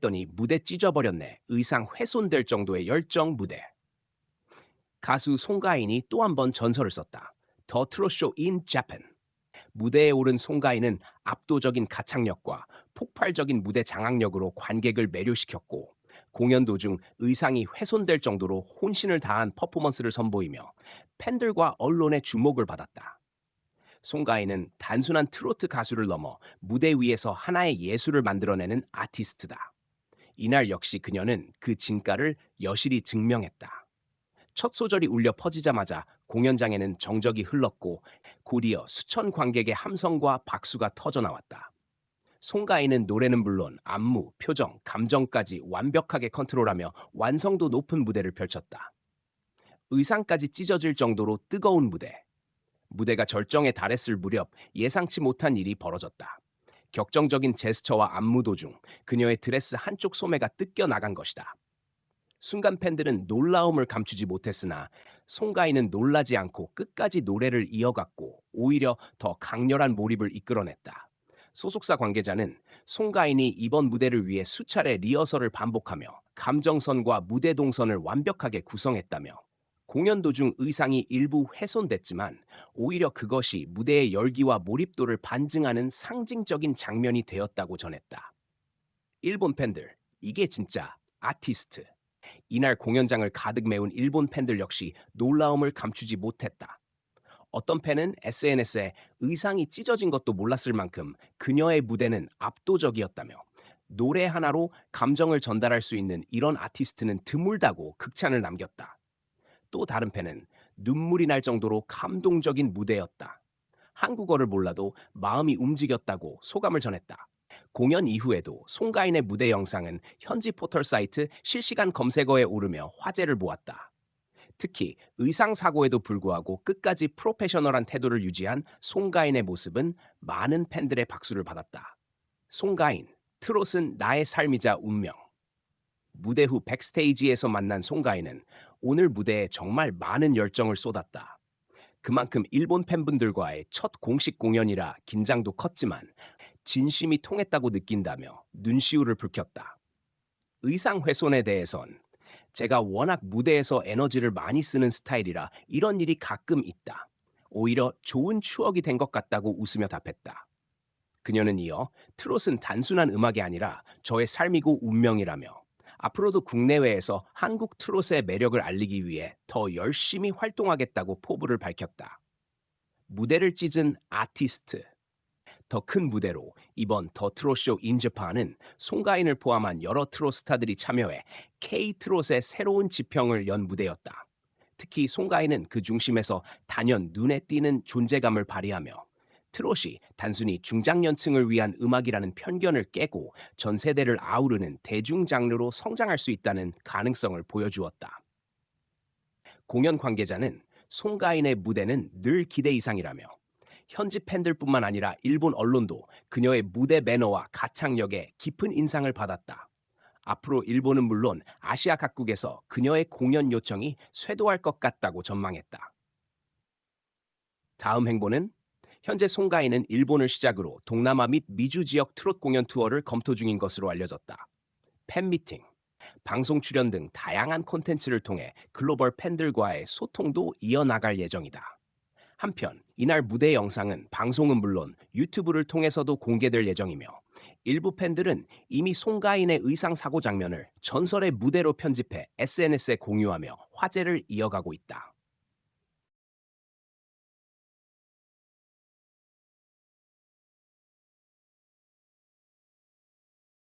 했더니 무대 찢어버렸네. 의상 훼손될 정도의 열정 무대. 가수 송가인이 또 한 번 전설을 썼다. 더 트롯쇼 인 재팬. 무대에 오른 송가인은 압도적인 가창력과 폭발적인 무대 장악력으로 관객을 매료시켰고 공연 도중 의상이 훼손될 정도로 혼신을 다한 퍼포먼스를 선보이며 팬들과 언론의 주목을 받았다. 송가인은 단순한 트로트 가수를 넘어 무대 위에서 하나의 예술을 만들어내는 아티스트다. 이날 역시 그녀는 그 진가를 여실히 증명했다. 첫 소절이 울려 퍼지자마자 공연장에는 정적이 흘렀고 곧이어 수천 관객의 함성과 박수가 터져 나왔다. 송가인은 노래는 물론 안무, 표정, 감정까지 완벽하게 컨트롤하며 완성도 높은 무대를 펼쳤다. 의상까지 찢어질 정도로 뜨거운 무대. 무대가 절정에 달했을 무렵 예상치 못한 일이 벌어졌다. 격정적인 제스처와 안무 도중 그녀의 드레스 한쪽 소매가 뜯겨 나간 것이다. 순간 팬들은 놀라움을 감추지 못했으나 송가인은 놀라지 않고 끝까지 노래를 이어갔고 오히려 더 강렬한 몰입을 이끌어냈다. 소속사 관계자는 송가인이 이번 무대를 위해 수차례 리허설을 반복하며 감정선과 무대 동선을 완벽하게 구성했다며 공연 도중 의상이 일부 훼손됐지만 오히려 그것이 무대의 열기와 몰입도를 반증하는 상징적인 장면이 되었다고 전했다. 일본 팬들, 이게 진짜 아티스트. 이날 공연장을 가득 메운 일본 팬들 역시 놀라움을 감추지 못했다. 어떤 팬은 SNS에 의상이 찢어진 것도 몰랐을 만큼 그녀의 무대는 압도적이었다며 노래 하나로 감정을 전달할 수 있는 이런 아티스트는 드물다고 극찬을 남겼다. 또 다른 팬은 눈물이 날 정도로 감동적인 무대였다. 한국어를 몰라도 마음이 움직였다고 소감을 전했다. 공연 이후에도 송가인의 무대 영상은 현지 포털 사이트 실시간 검색어에 오르며 화제를 모았다. 특히 의상 사고에도 불구하고 끝까지 프로페셔널한 태도를 유지한 송가인의 모습은 많은 팬들의 박수를 받았다. 송가인, 트롯은 나의 삶이자 운명. 무대 후 백스테이지에서 만난 송가인은 오늘 무대에 정말 많은 열정을 쏟았다. 그만큼 일본 팬분들과의 첫 공식 공연이라 긴장도 컸지만 진심이 통했다고 느낀다며 눈시울을 붉혔다. 의상 훼손에 대해선 제가 워낙 무대에서 에너지를 많이 쓰는 스타일이라 이런 일이 가끔 있다. 오히려 좋은 추억이 된 것 같다고 웃으며 답했다. 그녀는 이어 트롯은 단순한 음악이 아니라 저의 삶이고 운명이라며 앞으로도 국내외에서 한국 트롯의 매력을 알리기 위해 더 열심히 활동하겠다고 포부를 밝혔다. 무대를 찢은 아티스트. 더 큰 무대로 이번 더 트롯쇼 인저파는 송가인을 포함한 여러 트롯 스타들이 참여해 K 트롯의 새로운 지평을 연 무대였다. 특히 송가인은 그 중심에서 단연 눈에 띄는 존재감을 발휘하며 트롯이 단순히 중장년층을 위한 음악이라는 편견을 깨고 전 세대를 아우르는 대중 장르로 성장할 수 있다는 가능성을 보여주었다. 공연 관계자는 송가인의 무대는 늘 기대 이상이라며 현지 팬들뿐만 아니라 일본 언론도 그녀의 무대 매너와 가창력에 깊은 인상을 받았다. 앞으로 일본은 물론 아시아 각국에서 그녀의 공연 요청이 쇄도할 것 같다고 전망했다. 다음 행보는 현재 송가인은 일본을 시작으로 동남아 및 미주 지역 트롯 공연 투어를 검토 중인 것으로 알려졌다. 팬미팅, 방송 출연 등 다양한 콘텐츠를 통해 글로벌 팬들과의 소통도 이어나갈 예정이다. 한편 이날 무대 영상은 방송은 물론 유튜브를 통해서도 공개될 예정이며 일부 팬들은 이미 송가인의 의상 사고 장면을 전설의 무대로 편집해 SNS에 공유하며 화제를 이어가고 있다.